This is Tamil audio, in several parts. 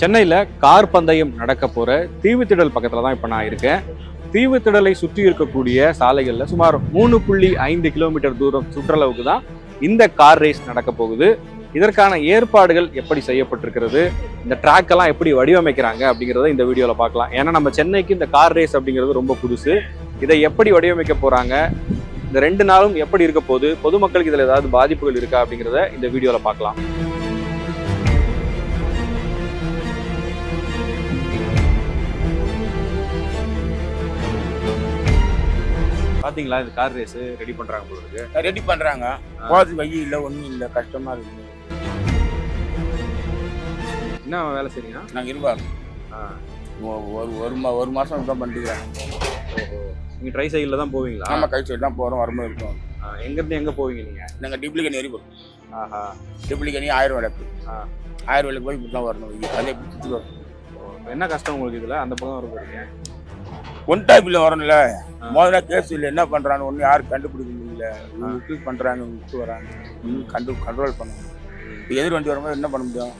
சென்னையில் கார் பந்தயம் நடக்க போகிற தீவுத்திடல் பக்கத்தில் தான் இப்போ நான் இருக்கேன். தீவுத்திடலை சுற்றி இருக்கக்கூடிய சாலைகளில் சுமார் மூணு புள்ளி ஐந்து கிலோமீட்டர் தூரம் சுற்றளவுக்கு தான் இந்த கார் ரேஸ் நடக்க போகுது. இதற்கான ஏற்பாடுகள் எப்படி செய்யப்பட்டிருக்கிறது? இந்த ட்ராக்கெல்லாம் எப்படி வடிவமைக்கிறாங்க அப்படிங்கிறத இந்த வீடியோவில் பார்க்கலாம். ஏன்னா நம்ம சென்னைக்கு இந்த கார் ரேஸ் அப்படிங்கிறது ரொம்ப புதுசு. இதை எப்படி வடிவமைக்க போகிறாங்க இந்த ரெண்டு நாளும் எப்படி இருக்க போகுது? பொதுமக்களுக்கு இதில் ஏதாவது பாதிப்புகள் இருக்கா அப்படிங்கிறத இந்த வீடியோவில் பார்க்கலாம். பாத்தீங்களா இந்த கார் ரேஸ் ரெடி பண்றாங்க போல இருக்கு? ரெடி பண்றாங்க. போகிறது வழி இல்லை ஒன்றும் இல்லை கஷ்டமா இருக்குது என்ன வேலை செய்றீங்க நாங்கள் இருப்பாங்க ஆ. ஒரு ஒரு மா ஒரு மாதம் தான் பண்ணிக்கிறாங்க நீங்க ட்ரை சைக்கிள்ல தான் போவீங்களா? நம்ம கை சைடு தான் போகிறோம் வரும்போது இருக்கோம். ஆ, எங்க இருந்து எங்க போவீங்க நீங்க? நாங்கள் டிப்ளிகனி போகிறோம் ஆஹா. டிப்ளிகனி ஆயிரம் விளக்கு. ஆயிரம் விளக்கு போய் இப்படி தான் வரணும். அதே சுற்றி வரும் ஓ, என்ன கஷ்டம் உங்களுக்கு இதுல? அந்த பக்கம் வர போறீங்க. ஒன் டைப்பில் வரணும்ல. முதல்ல கேஸ் இல்லை என்ன பண்ணுறான்னு ஒன்றும் யாரும் கண்டுபிடிக்க முடியல விட்டு பண்ணுறாங்க விட்டு வராங்க. கண்டு கண்ட்ரோல் பண்ணணும். எதிர் வண்டி வரும்போது என்ன பண்ண முடியும்.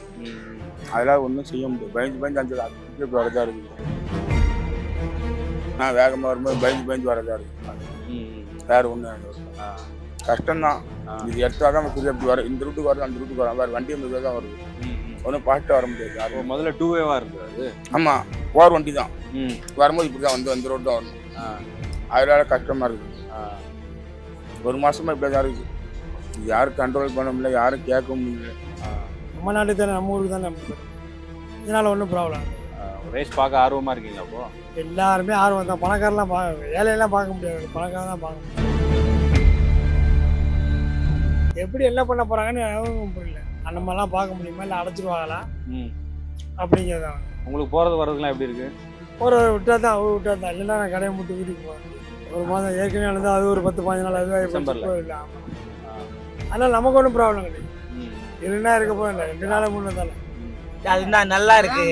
அதெல்லாம் ஒன்றும் செய்ய முடியாது. பயந்து பயந்து அஞ்சு அஞ்சு வரதா இருக்குது நான் வேகமாக வரும்போது பயந்து பயந்து வரதா இருக்கு. ம், ம். வேற ஒன்றும் கஷ்டம்தான். இது எடுத்தா தான் புரிய அப்படி வரும் இந்த ரூட்டுக்கு வருது அந்த ரூட்டுக்கு வரும் வேறு வண்டி தான் வருது. ஒன்றும் பாட்டு வர முடியாது யாரும். முதல்ல டூ வேவா இருந்தது அது? ஆமாம் போகிற வண்டி தான் ம், வரும்போது இப்படி தான் வந்து அந்த ரோடு தான் வரணும் அதனால கஷ்டமாக இருக்குது. ஒரு மாசமா இப்படி தான் இருக்குது யாரும் கண்ட்ரோல் பண்ண முடியல யாரும் கேட்க முடியல. நம்ம நாட்டு தானே நம்ம ஊருக்கு தானே இதனால் ஒன்றும் ப்ராப்ளம். ரேஸ் பார்க்க ஆர்வமா இருக்கீங்களா அப்போ? எல்லாருமே ஆர்வம் தான். பணக்காரெல்லாம் பார்க்க ஏழையெல்லாம் பார்க்க முடியாது. பணக்காரன் தான் பார்க்க முடியும். எப்படி என்ன பண்ண போகிறாங்கன்னு அந்த மாதிரிலாம் பார்க்க முடியுமா? இல்லை அடைச்சிருவாங்களா? ம். அப்படிங்கிறதான் உங்களுக்கு போறது வர்றதுலாம் எப்படி இருக்கு? ஒரு விட்டா தான் ஒரு விட்டா தான் இல்லைன்னா நான் கடையை மட்டும் வீட்டுக்கு போவேன். ஒரு மாதம் ஏற்கனவே நடந்தா அது ஒரு பத்து பதினஞ்சு நாள் அதுவாக. இல்லை ஆமாம் ஆ. அதனால் நமக்கு ஒன்றும் ப்ராப்ளம் கிடையாது ம், இருந்தா இருக்க போகல ரெண்டு நாளை மூணு தானே. அது நான் நல்லா இருக்கு.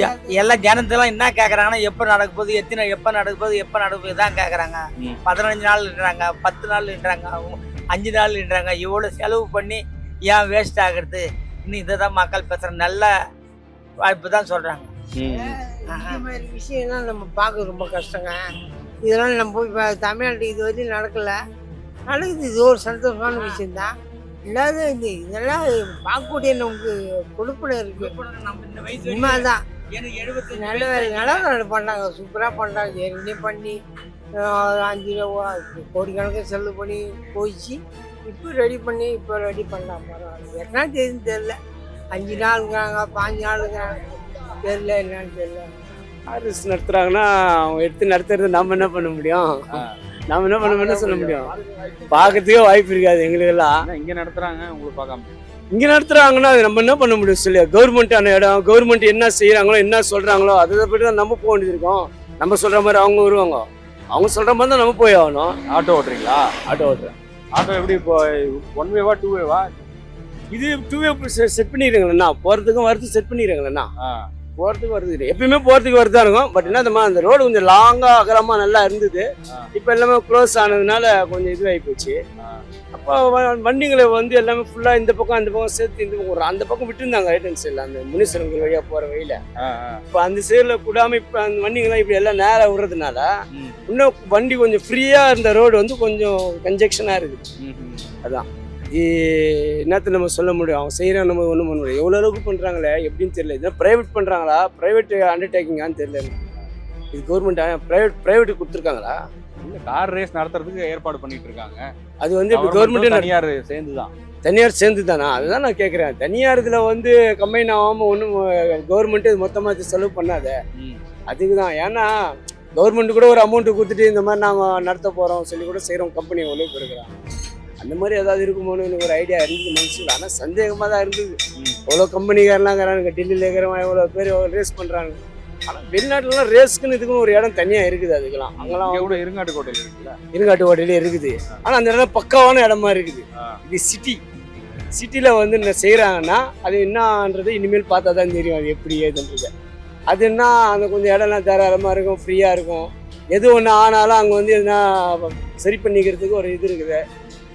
எ- எல்லா ஜனத்தெல்லாம் என்ன கேக்குறாங்கன்னா எப்ப நடக்க போகுது எத்தனை எப்ப நடக்க போகுது எப்ப நடக்க போகுது தான் கேக்குறாங்க. ம். பதினஞ்சு நாள்ன்றாங்க பத்து நாள்ன்றாங்க அஞ்சு நாள்ன்றாங்க இவ்வளவு செலவு பண்ணி ஏன் வேஸ்ட் ஆகுறது? இன்னும் இதை தான் மக்கள் பேசுற நல்ல வாய்ப்பு தான் சொல்றாங்க. ம். இந்த மாதிரி விஷயம்லாம் நம்ம பார்க்க ரொம்ப கஷ்டங்க. இதெல்லாம் நம்ம போய் இப்போ தமிழ்நாட்டு இது வரையும் நடக்கல. நடக்குது. இது ஒரு சந்தோஷமான விஷயம்தான். இல்லாத இது இதெல்லாம் பார்க்கக்கூடிய நமக்கு கொடுப்பனை இருக்கு. உண்மைதான். நல்ல வேலை நல்ல பண்ணாங்க. சூப்பராக பண்ணாங்க. ஏற்கனவே பண்ணி. ஒரு அஞ்சு ரூபா கோடிக்கணக்கில் செலவு பண்ணி போயிடுச்சு இப்போ ரெடி பண்ணி இப்போ ரெடி பண்ணலாம். பரவாயில்ல. எத்தனை தெரியுதுன்னு தெரில அஞ்சு நாளுங்கிறாங்க பாஞ்சு நாளுங்கிறாங்க. தெரில என்னன்னு தெரில ஆர்எஸ் நடத்துறாங்கன்னா அவங்க எடுத்து நடத்துறது நம்ம என்ன பண்ண முடியும். நம்ம என்ன பண்ண முடியும் சொல்ல முடியும். பார்க்கறதுக்கே வாய்ப்பு இருக்காது எங்களுக்கெல்லாம். என்ன இங்க நடத்துறாங்க உங்களுக்கு பார்க்காம இங்க நடத்துறாங்கன்னா அது நம்ம என்ன பண்ண முடியும் சொல்லி? கவர்மெண்டான இடம் கவர்மெண்ட் என்ன செய்யறாங்களோ என்ன சொல்றாங்களோ அதை பற்றி தான் நம்ம போக வேண்டியது இருக்கும். நம்ம சொல்ற மாதிரி அவங்க வருவாங்க. அவங்க சொல்ற மாதிரி தான் நம்ம போய் ஆகணும். ஆட்டோ ஓட்டுறீங்களா? ஆட்டோ ஓட்டுறேன். ஆட்டோ எப்படி இப்போ ஒன் வேவா டூ வேவா இது டூ வே செட் பண்ணிடுறாங்களா போறதுக்கும் வரது செட் பண்ணிடுறாங்களா போறதுக்கு வருது இல்லை. எப்பயுமே போறதுக்கு வருதா இருக்கும். பட் என்ன தெரியுமா, அந்த ரோடு கொஞ்சம் லாங்கா அகலமா நல்லா இருந்தது. இப்போ எல்லாமே க்ளோஸ் ஆனதுனால கொஞ்சம் இதுவாகி போச்சு. வண்டிங்களை வந்து எல்லாமே ஃபுல்லா இந்த பக்கம் அந்த பக்கம் சேர்த்து இந்த பக்கம் ஒரு அந்த பக்கம் விட்டுருந்தாங்க ரைட் ஹேண்ட் சைடில் அந்த முனீஸ்வரன் வழியா போற வழியில. இப்போ அந்த சைடில் கூடாம இப்போ அந்த வண்டிங்கெல்லாம் இப்படி எல்லாம் நேரா விடுறதுனால. இன்னும் வண்டி கொஞ்சம் ஃப்ரீயா இருந்த ரோடு வந்து கொஞ்சம் கன்ஜெக்ஷனா இருக்குது. என்னத்த நம்ம சொல்ல முடியும்? அவங்க செய்யறாங்க நம்ம ஒன்றும் பண்ண முடியும் எவ்வளோ அளவுக்கு பண்ணுறாங்களே எப்படின்னு தெரியல. இதெல்லாம் ப்ரைவேட் பண்ணுறாங்களா ப்ரைவேட் அண்டர்டேக்கிங்கான்னு தெரியல. இது கவர்மெண்ட் ப்ரைவேட் ப்ரைவேட்டுக்கு கொடுத்துருக்காங்களா? இல்ல கார் ரேஸ் நடத்துறதுக்கு ஏற்பாடு பண்ணிட்டு இருக்காங்க அது வந்து இப்போ கவர்மெண்ட் தனியார் சேர்ந்து தான் தனியார் சேர்ந்து தானா அதுதான் நான் கேட்குறேன் தனியார் இதில் வந்து கம்பைன் ஆகாமல் ஒன்றும் கவர்மெண்ட்டு மொத்தமாக செலவு பண்ணாத. அதுக்கு தான் ஏன்னா கவர்மெண்ட் கூட ஒரு அமௌண்ட்டு கொடுத்துட்டு இந்த மாதிரி நாங்கள் நடத்த போகிறோம் சொல்லி கூட செய்கிறோம் கம்பெனி பேர் இருக்கிறாங்க. அந்த மாதிரி ஏதாவது இருக்குமோன்னு எனக்கு ஒரு ஐடியா இருந்தது மனசுல. ஆனால் சந்தேகமாக தான் இருந்தது. எவ்வளோ கம்பெனிக்காரெலாம் இருக்கிறாங்க டெல்லியில் இருக்கிறவங்க எவ்வளோ பேர் ரேஸ் பண்ணுறாங்க ஆனால் வெளிநாட்டுலலாம் ரேஸ்க்குன்னு இதுக்குன்னு ஒரு இடம் தனியாக இருக்குது அதுக்கெல்லாம். அங்கெல்லாம் கூட இருங்காட்டு கோட்டையில் இருக்குல்ல? இருங்காட்டு ஹோட்டலே இருக்குது ஆனால் அந்த இடம் பக்காவான இடமா இருக்குது. இது சிட்டி சிட்டியில் வந்து என்ன செய்கிறாங்கன்னா அது என்னன்றது இனிமேல் பார்த்தா தான் தெரியும் அது எப்படி ஏதுன்றது. அது என்ன அந்த கொஞ்சம் இடம்லாம் தாராளமாக இருக்கும் ஃப்ரீயாக இருக்கும். எது ஒன்று ஆனாலும் அங்கே வந்து எதுனா சரி பண்ணிக்கிறதுக்கு ஒரு இது இருக்குது.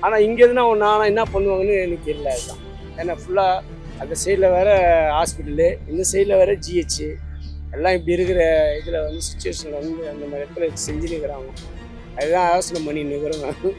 ஆனால் இங்கே எதுனா ஒன்று ஆனால் என்ன பண்ணுவாங்கன்னு எனக்கு தெரியல அதுதான். ஏன்னா ஃபுல்லாக அந்த சைடில் வேற ஹாஸ்பிட்டலு இந்த சைடில் வேற ஜிஹெச் எல்லாம் இப்படி இருக்கிற இதில் வந்து சுச்சுவேஷனில் வந்து அந்த மாதிரி இடத்துல செஞ்சுருக்கிறாங்க அதுதான் ஆலோசனை பண்ணி நிற்கிறோம்